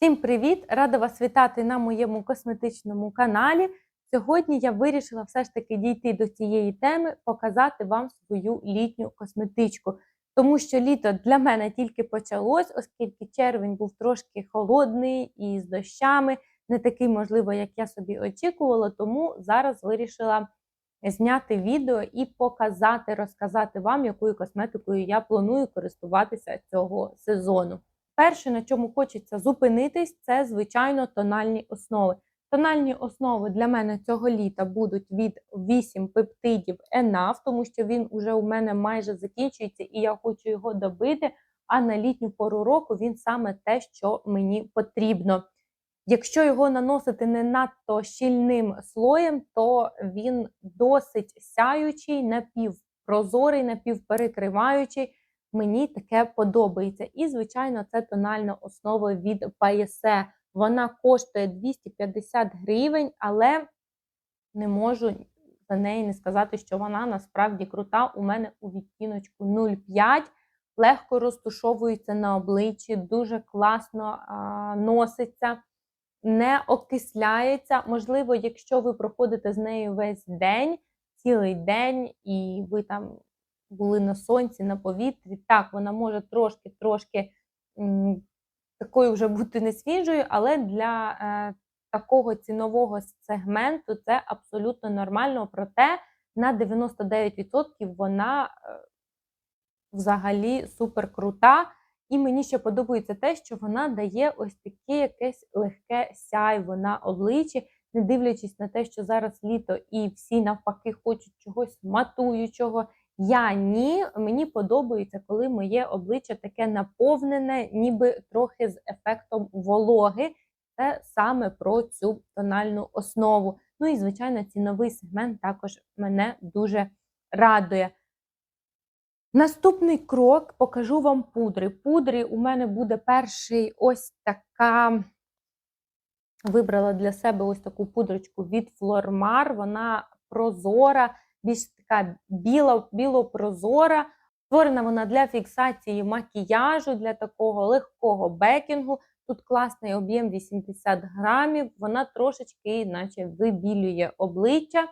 Всім привіт! Рада вас вітати на моєму косметичному каналі. Сьогодні я вирішила все ж таки дійти до цієї теми, показати вам свою літню косметичку. Тому що літо для мене тільки почалось, оскільки червень був трошки холодний і з дощами, не такий, можливо, як я собі очікувала. Тому зараз вирішила зняти відео і показати, розказати вам, якою косметикою я планую користуватися цього сезону. Перше, на чому хочеться зупинитись, це, звичайно, тональні основи. Тональні основи для мене цього літа будуть від 8 пептидів ENAF, тому що він уже у мене майже закінчується і я хочу його добити. А на літню пору року він саме те, що мені потрібно. Якщо його наносити не надто щільним слоєм, то він досить сяючий, напівпрозорий, напівперекриваючий. Мені таке подобається. І, звичайно, це тональна основа від Paese. Вона коштує 250 гривень, але не можу за неї не сказати, що вона насправді крута. У мене у відтіночку 0,5. Легко розтушовується на обличчі, дуже класно а, носиться, не окисляється. Можливо, якщо ви проходите з нею весь день, цілий день, і ви там були на сонці, на повітрі. Так, вона може трошки-трошки такою вже бути не свіжою, але для е, такого цінового сегменту це абсолютно нормально. Проте на 99% вона е, взагалі супер крута. І мені ще подобається те, що вона дає ось таке якесь легке сяйво на обличчі, не дивлячись на те, що зараз літо і всі навпаки хочуть чогось матуючого. Я ні, мені подобається, коли моє обличчя таке наповнене, ніби трохи з ефектом вологи. Це саме про цю тональну основу. Ну і, звичайно, ціновий сегмент також мене дуже радує. Наступний крок покажу вам пудри. Пудри у мене буде перший ось така. Вибрала для себе ось таку пудрочку від Flormar. Вона прозора, більш така біло, білопрозора. Створена вона для фіксації макіяжу, для такого легкого бекінгу. Тут класний об'єм 80 грамів, вона трошечки, наче вибілює обличчя.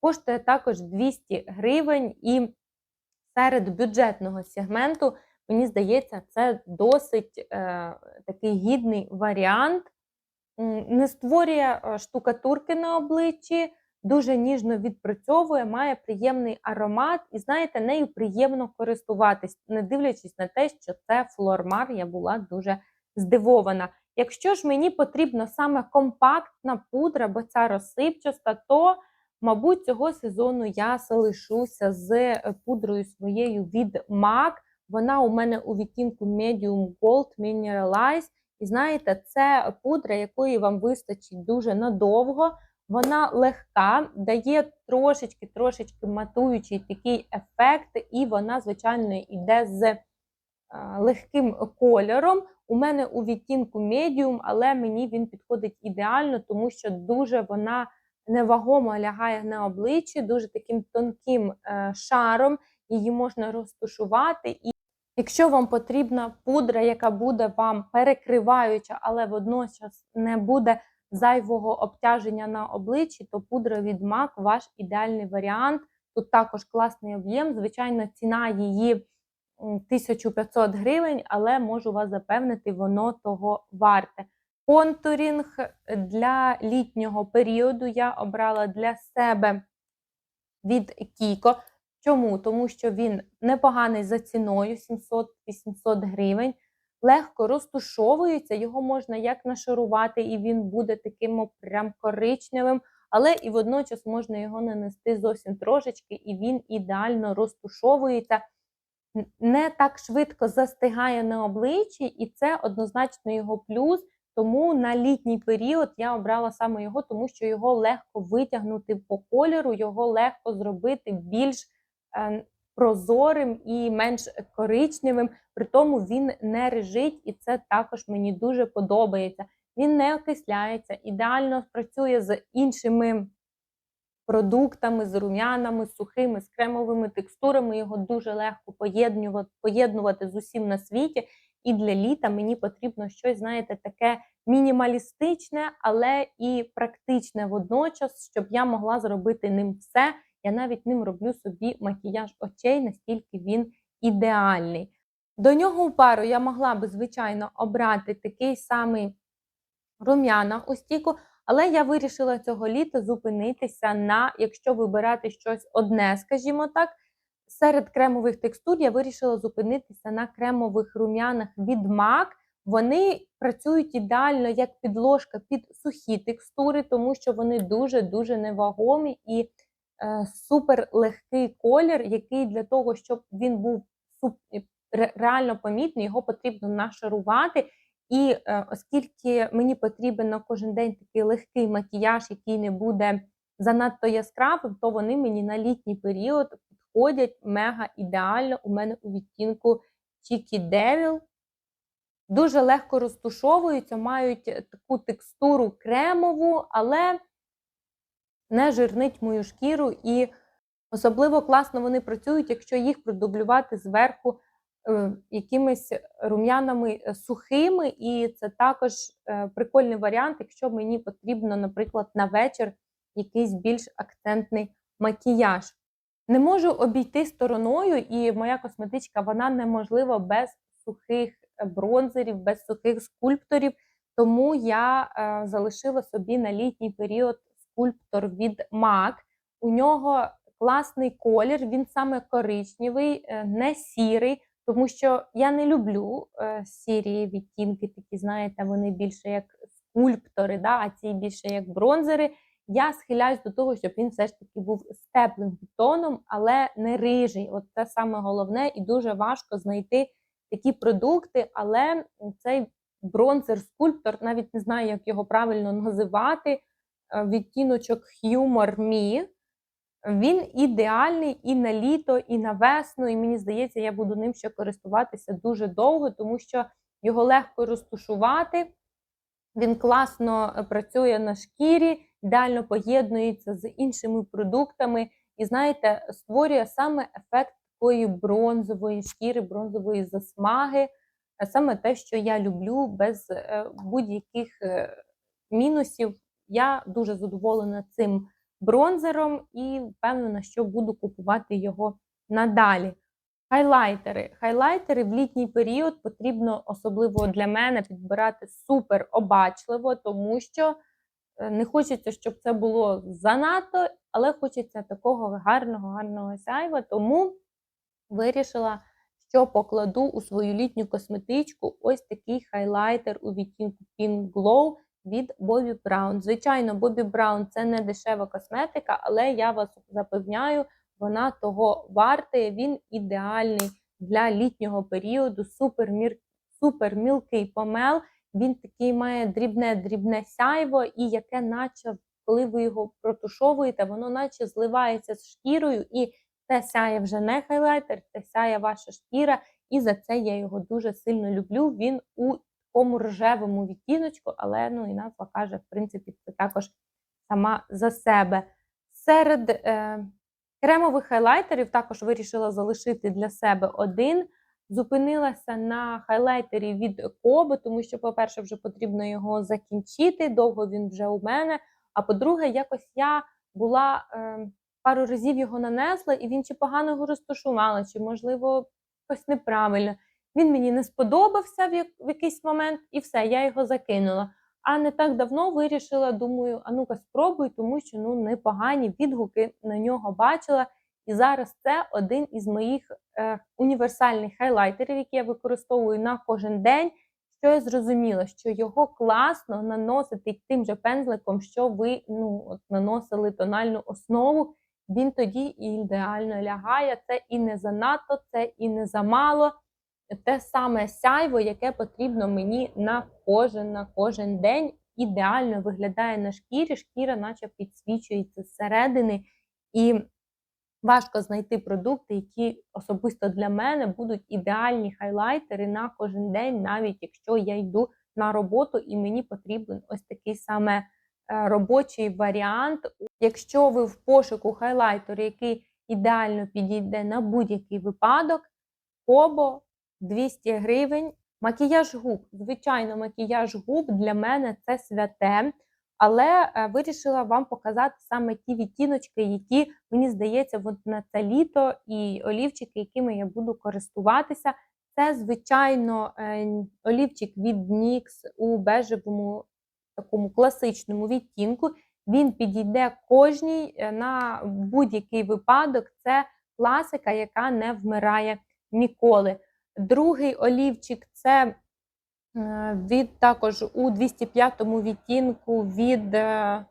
Коштує також 200 гривень, і серед бюджетного сегменту, мені здається, це досить е, такий гідний варіант. Не створює е, штукатурки на обличчі дуже ніжно відпрацьовує, має приємний аромат, і знаєте, нею приємно користуватись, не дивлячись на те, що це флормар, я була дуже здивована. Якщо ж мені потрібна саме компактна пудра, бо ця розсипчаста, то, мабуть, цього сезону я залишуся з е, пудрою своєю від MAC. Вона у мене у відтінку Medium Gold Mineralize. І знаєте, це пудра, якої вам вистачить дуже надовго. Вона легка, дає трошечки-трошечки матуючий такий ефект, і вона, звичайно, йде з е, легким кольором. У мене у відтінку медіум, але мені він підходить ідеально, тому що дуже вона невагомо лягає на обличчі, дуже таким тонким е, шаром, її можна розтушувати. І якщо вам потрібна пудра, яка буде вам перекриваюча, але водночас не буде зайвого обтяження на обличчі, то пудра від MAC ваш ідеальний варіант. Тут також класний об'єм. Звичайно, ціна її 1500 гривень, але можу вас запевнити, воно того варте. Контурінг для літнього періоду я обрала для себе від Kiko. Чому? Тому що він непоганий за ціною 700-800 гривень легко розтушовується, його можна як нашарувати, і він буде таким прям коричневим, але і водночас можна його нанести зовсім трошечки, і він ідеально розтушовується. Не так швидко застигає на обличчі, і це однозначно його плюс. Тому на літній період я обрала саме його, тому що його легко витягнути по кольору, його легко зробити більш е, прозорим і менш коричневим, при тому він не режить, і це також мені дуже подобається. Він не окисляється, ідеально працює з іншими продуктами, з рум'янами, сухими, з кремовими текстурами. Його дуже легко поєднувати, поєднувати з усім на світі. і для літа мені потрібно щось, знаєте, таке мінімалістичне, але і практичне водночас, щоб я могла зробити ним все. Я навіть ним роблю собі макіяж очей, настільки він ідеальний. До нього у пару я могла би, звичайно, обрати такий самий рум'яна у стіку, але я вирішила цього літа зупинитися на, якщо вибирати щось одне, скажімо так, серед кремових текстур я вирішила зупинитися на кремових рум'янах від MAC. Вони працюють ідеально як підложка під сухі текстури, тому що вони дуже-дуже невагомі і супер легкий колір, який для того, щоб він був реально помітний, його потрібно нашарувати. І е, оскільки мені потрібен на кожен день такий легкий макіяж, який не буде занадто яскравим, то вони мені на літній період підходять мега ідеально. У мене у відтінку Cheeky Devil. Дуже легко розтушовуються, мають таку текстуру кремову, але не жирнить мою шкіру. І особливо класно вони працюють, якщо їх продублювати зверху е, якимись рум'янами е, сухими, і це також е, прикольний варіант, якщо мені потрібно, наприклад, на вечір якийсь більш акцентний макіяж. Не можу обійти стороною, і моя косметичка вона неможлива без сухих бронзерів, без сухих скульпторів. Тому я залишила собі на літній період скульптор від MAC. У нього класний колір, він саме коричневий, е, не сірий, тому що я не люблю е, сірі відтінки, такі, знаєте, вони більше як скульптори, да, а ці більше як бронзери. Я схиляюсь до того, щоб він все ж таки був з теплим тоном, але не рижий. От це саме головне, і дуже важко знайти такі продукти, але цей бронзер-скульптор, навіть не знаю, як його правильно називати. Е, Відтіночок Humor Me. Він ідеальний і на літо, і на весну, і мені здається, я буду ним ще користуватися дуже довго, тому що його легко розтушувати. Він класно е, працює на шкірі, ідеально поєднується з іншими продуктами, і, знаєте, створює саме ефект такої бронзової шкіри, бронзової засмаги, е, саме те, що я люблю, без будь-яких мінусів. Я дуже задоволена цим бронзером і впевнена, що буду купувати його надалі. Хайлайтери. Хайлайтери в літній період потрібно, особливо для мене, підбирати супер обачливо, тому що е, не хочеться, щоб це було занадто, але хочеться такого гарного, гарного сяйва. Тому вирішила, що покладу у свою літню косметичку ось такий хайлайтер у відтінку Pink Glow від Bobbi Brown. Звичайно, Bobbi Brown це не дешева косметика, але я вас запевняю, вона того вартує. Він ідеальний для літнього періоду. Супер, мір, супер мілкий помел. Він такий має дрібне-дрібне сяйво, і яке, наче, коли ви його протушовуєте, воно наче зливається з шкірою, і це сяє вже не хайлайтер, це сяє ваша шкіра. І за це я його дуже сильно люблю. Він у такому рожевому відтіночку, але ну і назва каже, в принципі, це також сама за себе. Серед е, кремових хайлайтерів також вирішила залишити для себе один. Зупинилася на хайлайтері від Коби, тому що, по-перше, вже потрібно його закінчити. Довго він вже у мене. А по-друге, якось я була е, пару разів його нанесла, і він чи погано його розташувала, чи, можливо, якось неправильно. Він мені не сподобався в, як, в якийсь момент, і все, я його закинула. А не так давно вирішила, думаю, а ну-ка спробуй, тому що ну непогані відгуки на нього бачила. І зараз це один із моїх е, універсальних хайлайтерів, які я використовую на кожен день. Що я зрозуміла, що його класно наносити тим же пензликом, що ви ну, от, наносили тональну основу. Він тоді ідеально лягає. Це і не занадто, це і не замало. Те саме сяйво, яке потрібно мені на кожен на кожен день. Ідеально виглядає на шкірі, шкіра, наче підсвічується зсередини. І важко знайти продукти, які особисто для мене будуть ідеальні хайлайтери на кожен день, навіть якщо я йду на роботу і мені потрібен ось такий саме е, робочий варіант. Якщо ви в пошуку хайлайтеру, який ідеально підійде на будь-який випадок, Кобо 200 гривень Макіяж губ. Звичайно, макіяж губ для мене це святе, але е, вирішила вам показати саме ті відтіночки, які, мені здається, на це літо і олівчики, якими я буду користуватися. Це, звичайно, е, олівчик від NYX у бежевому такому класичному відтінку. Він підійде кожній е, на будь-який випадок. Це класика, яка не вмирає ніколи. Другий олівчик це е, від також у 205 відтінку від е,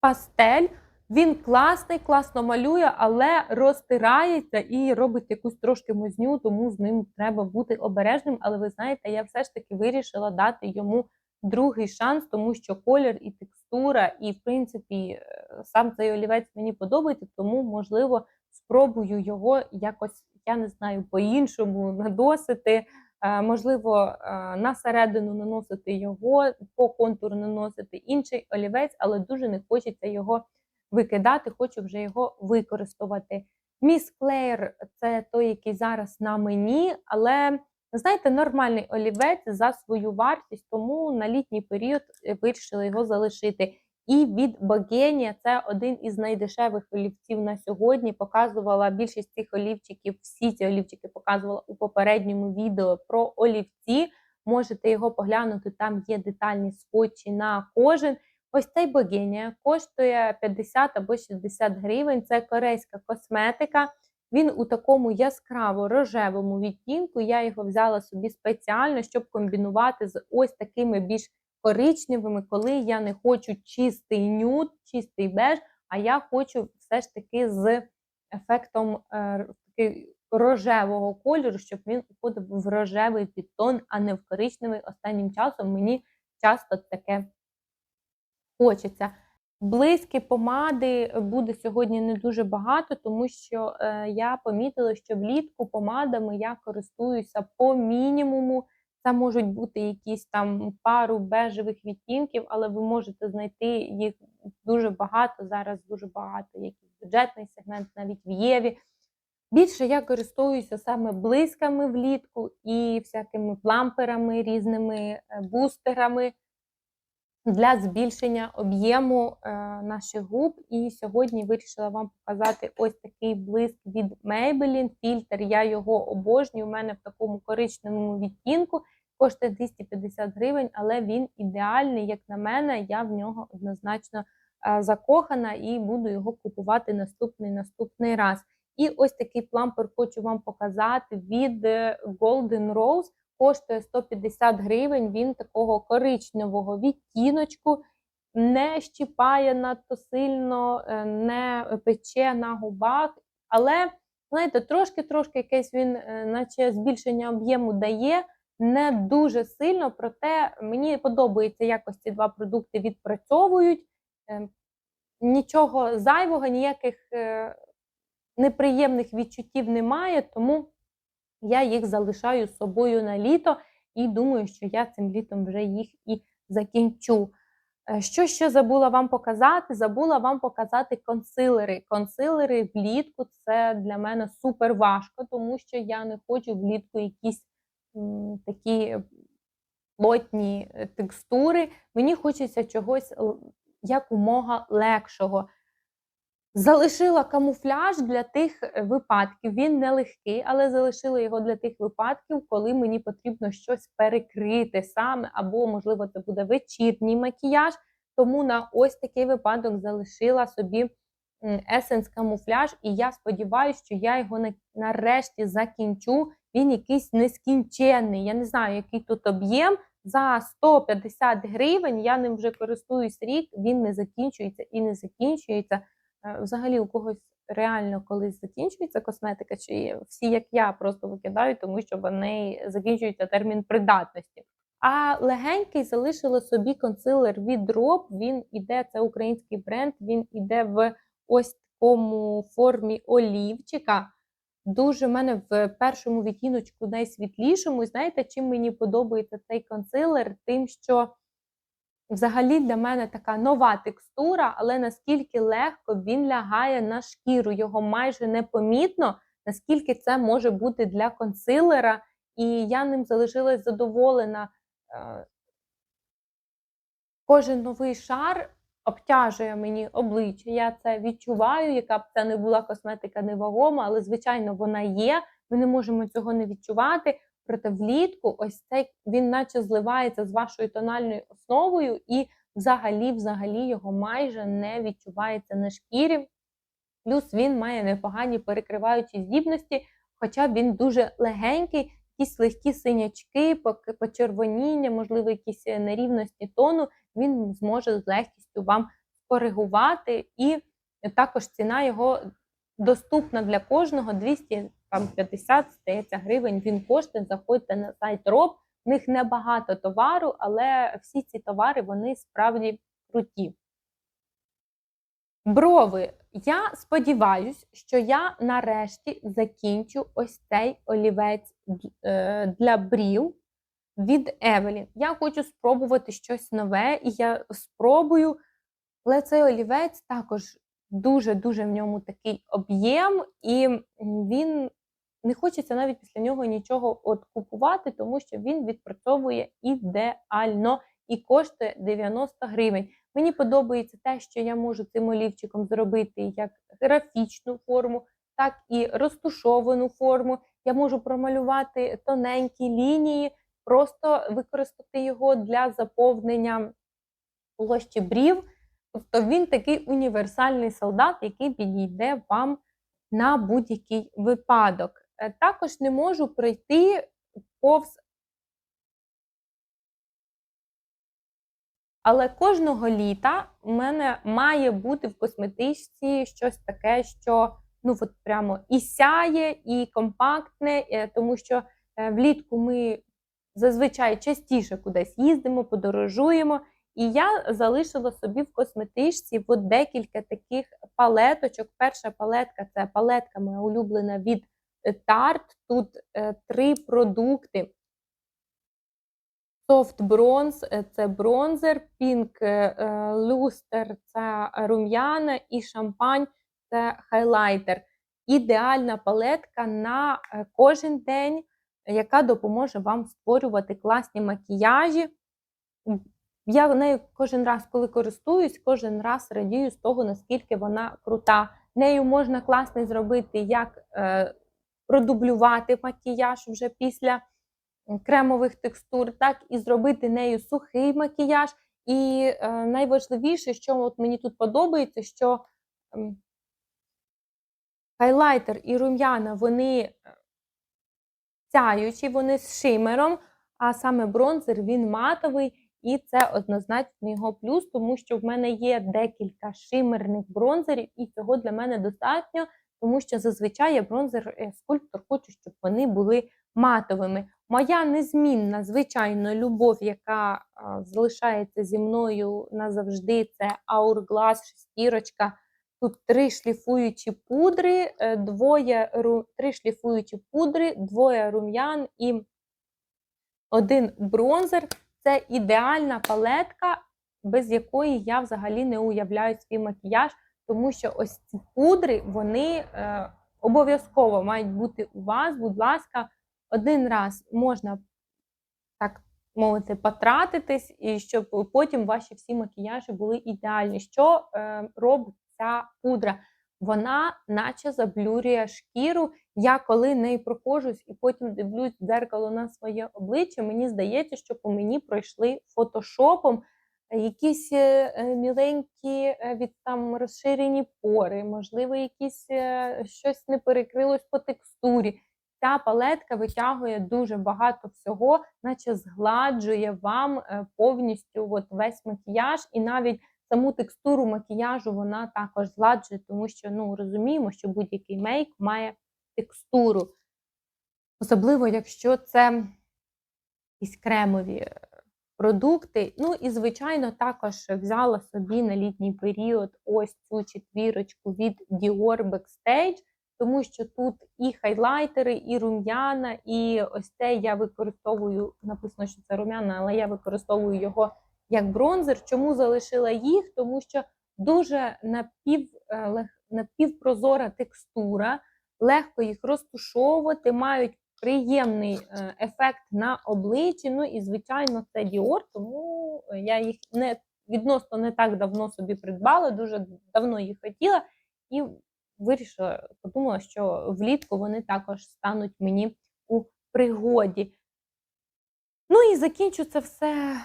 пастель. Він класний, класно малює, але розтирається і робить якусь трошки мазню, тому з ним треба бути обережним. Але ви знаєте, я все ж таки вирішила дати йому другий шанс, тому що колір і текстура, і, в принципі, е, сам цей олівець мені подобається, тому, можливо, спробую його якось, я не знаю, по-іншому надосити. Е, Можливо, е, на середину наносити його, по контуру наносити інший олівець, але дуже не хочеться його викидати, хочу вже його використовувати. Міс Клеєр це той, який зараз на мені, але знаєте, нормальний олівець за свою вартість, тому на літній період вирішила його залишити. І від Богенія це один із найдешевих олівців на сьогодні. Показувала більшість цих олівчиків, всі ці олівчики показувала у попередньому відео про олівці. Можете його поглянути, там є детальні скотчі на кожен. Ось цей Богенія коштує 50 або 60 гривень. Це корейська косметика. Він у такому яскраво рожевому відтінку. Я його взяла собі спеціально, щоб комбінувати з ось такими більш коричневими, коли я не хочу чистий нюд, чистий беж, а я хочу все ж таки з ефектом е, рожевого кольору, щоб він уходив в рожевий підтон, а не в коричневий. Останнім часом мені часто таке хочеться. Близькі помади буде сьогодні не дуже багато, тому що е, я помітила, що влітку помадами я користуюся по мінімуму. Це можуть бути якісь там пару бежевих відтінків, але ви можете знайти їх дуже багато. Зараз дуже багато, якийсь бюджетний сегмент, навіть в Єві. Більше я користуюся саме блисками влітку і всякими пламперами, різними е, бустерами для збільшення об'єму е, наших губ. І сьогодні вирішила вам показати ось такий блиск від Maybelline. Фільтр, я його обожнюю. У мене в такому коричневому відтінку. Коштує 250 гривень, але він ідеальний, як на мене, я в нього однозначно е, закохана і буду його купувати наступний наступний раз. І ось такий плампер хочу вам показати від е, Golden Rose. Коштує 150 гривень. Він такого коричневого відтіночку, не щіпає надто сильно, е, не пече на губах. Але, знаєте, трошки-трошки якесь він, наче збільшення об'єму дає не дуже сильно, проте мені подобається, якось ці два продукти відпрацьовують. Ем, нічого зайвого, ніяких е, неприємних відчуттів немає, тому я їх залишаю з собою на літо і думаю, що я цим літом вже їх і закінчу. Е, що ще забула вам показати? Забула вам показати консилери. Консилери влітку це для мене супер важко, тому що я не хочу влітку якісь такі плотні е, текстури. Мені хочеться чогось якомога легшого. Залишила камуфляж для тих е, випадків. Він не легкий, але залишила його для тих випадків, коли мені потрібно щось перекрити саме, або, можливо, це буде вечірній макіяж. Тому на ось такий випадок залишила собі есенс камуфляж, і я сподіваюся, що я його нарешті закінчу. Він якийсь нескінченний. Я не знаю, який тут об'єм. За 150 гривень я ним вже користуюсь рік, він не закінчується і не закінчується. Е, взагалі, у когось реально колись закінчується косметика, чи всі, як я, просто викидають, тому що вони закінчується термін придатності. А легенький залишила собі консилер від Drop, Він іде, це український бренд, він іде в ось такому формі олівчика. Дуже в мене в першому відтіночку найсвітлішому. І знаєте, чим мені подобається цей консилер? Тим, що взагалі для мене така нова текстура, але наскільки легко він лягає на шкіру, його майже непомітно, наскільки це може бути для консилера. і я ним залишилась задоволена. Е, Кожен новий шар обтяжує мені обличчя. Я це відчуваю, яка б це не була косметика невагома, але, звичайно, вона є. Ми не можемо цього не відчувати. Проте влітку ось цей він наче зливається з вашою тональною основою, і взагалі, взагалі його майже не відчувається на шкірі. Плюс він має непогані перекриваючі здібності, хоча він дуже легенький, якісь легкі синячки, почервоніння, можливо, якісь е, нерівності тону, він зможе з легкістю вам коригувати. І також ціна його доступна для кожного 250 здається, гривень. Він коштує. Заходьте на сайт Роб. В них небагато товару, але всі ці товари вони справді круті. Брови. Я сподіваюся, що я нарешті закінчу ось цей олівець е, для брів від Евелін. Я хочу спробувати щось нове, і я спробую, але цей олівець також дуже-дуже в ньому такий об'єм, і він не хочеться навіть після нього нічого от купувати, тому що він відпрацьовує ідеально і коштує 90 гривень. Мені подобається те, що я можу цим олівчиком зробити як графічну форму, так і розтушовану форму. Я можу промалювати тоненькі лінії, просто використати його для заповнення площі брів. Тобто він такий універсальний солдат, який підійде вам на будь-який випадок. Е, Також не можу пройти повз. Але кожного літа в мене має бути в косметичці щось таке, що ну от прямо і сяє, і компактне, е, тому що е, влітку ми зазвичай частіше кудись їздимо, подорожуємо. І я залишила собі в косметичці от декілька таких палеточок. Перша палетка це палетка моя улюблена від е, Tarte. Тут е, три продукти. Soft Bronze е, це бронзер, Pink Luster це рум'яна і шампань це хайлайтер. Ідеальна палетка на кожен день, яка допоможе вам створювати класні макіяжі. Я нею кожен раз, коли користуюсь, кожен раз радію з того, наскільки вона крута. Нею можна класний зробити, як е, продублювати макіяж вже після кремових текстур, так і зробити нею сухий макіяж. І е, найважливіше, що от мені тут подобається, що ем, хайлайтер і рум'яна вони е, сяючі, вони з шимером, а саме бронзер він матовий, і це однозначно його плюс, тому що в мене є декілька шимерних бронзерів, і цього для мене достатньо, тому що зазвичай я бронзер е, скульптор хочу, щоб вони були матовими. Моя незмінна, звичайно, любов, яка залишається зі мною назавжди, це Hourglass шестірочка. Тут три шліфуючі пудри, е, двоє три шліфуючі пудри, двоє рум'ян і один бронзер. Це ідеальна палетка, без якої я взагалі не уявляю свій макіяж, тому що ось ці пудри вони е, обов'язково мають бути у вас. Будь ласка, один раз можна так мовити потратитись, і щоб потім ваші всі макіяжі були ідеальні. Що е, робить ця пудра? Вона наче заблюрює шкіру. Я коли нею проходжусь і потім дивлюсь в дзеркало на своє обличчя, мені здається, що по мені пройшли фотошопом якісь е, е, міленькі е, від там розширені пори, можливо, якісь щось не перекрилось по текстурі. Ця палетка витягує дуже багато всього, наче згладжує вам повністю от весь макіяж, і навіть саму текстуру макіяжу вона також згладжує, тому що ну розуміємо, що будь-який мейк має текстуру. Особливо, якщо це якісь кремові продукти. Ну і, звичайно, також взяла собі на літній період ось цю четвірочку від Dior Backstage, тому що тут і хайлайтери, і рум'яна, і ось це я використовую, написано, що це рум'яна, але я використовую його як бронзер. Чому залишила їх? Тому що дуже напів, е, напівпрозора текстура, легко їх розтушовувати, мають приємний е, ефект на обличчі. Ну і, звичайно, це Dior, тому я їх не відносно не так давно собі придбала, дуже давно їх хотіла, і вирішила, подумала, що влітку вони також стануть мені у пригоді. Ну і закінчу це все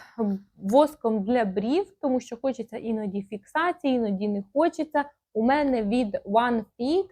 воском для брів, тому що хочеться іноді фіксації, іноді не хочеться. У мене від One Fix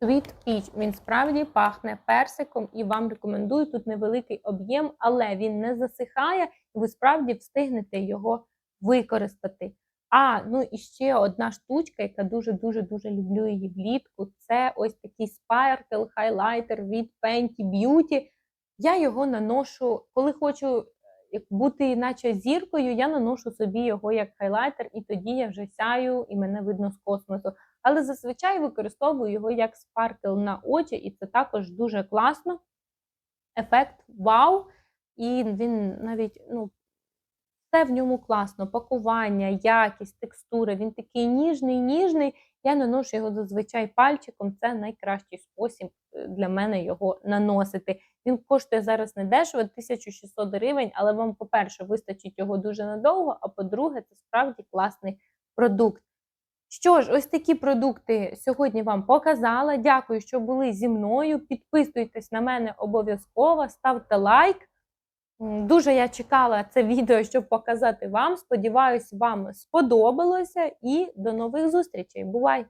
Sweet Peach. Він справді пахне персиком і вам рекомендую. Тут невеликий об'єм, але він не засихає, і ви справді встигнете його використати. А, ну і ще одна штучка, яка дуже-дуже дуже люблю її влітку. Це ось такий Sparkle хайлайтер від Fenty Beauty. Я його наношу, коли хочу е, бути наче зіркою, я наношу собі його як хайлайтер, і тоді я вже сяю і мене видно з космосу. Але зазвичай використовую його як спаркл на очі, і це також дуже класно. Ефект вау! І він навіть, ну, все в ньому класно. Пакування, якість, текстура. Він такий ніжний, ніжний. Я наношу його зазвичай пальчиком. Це найкращий спосіб е, для мене його наносити. Він коштує зараз не дешево, 1600 гривень, але вам, по-перше, вистачить його дуже надовго, а по-друге, це справді класний продукт. Що ж, ось такі продукти сьогодні вам показала. Дякую, що були зі мною. Підписуйтесь на мене обов'язково, ставте лайк. Дуже я чекала це відео, щоб показати вам. Сподіваюсь, вам сподобалося і до нових зустрічей. Бувай!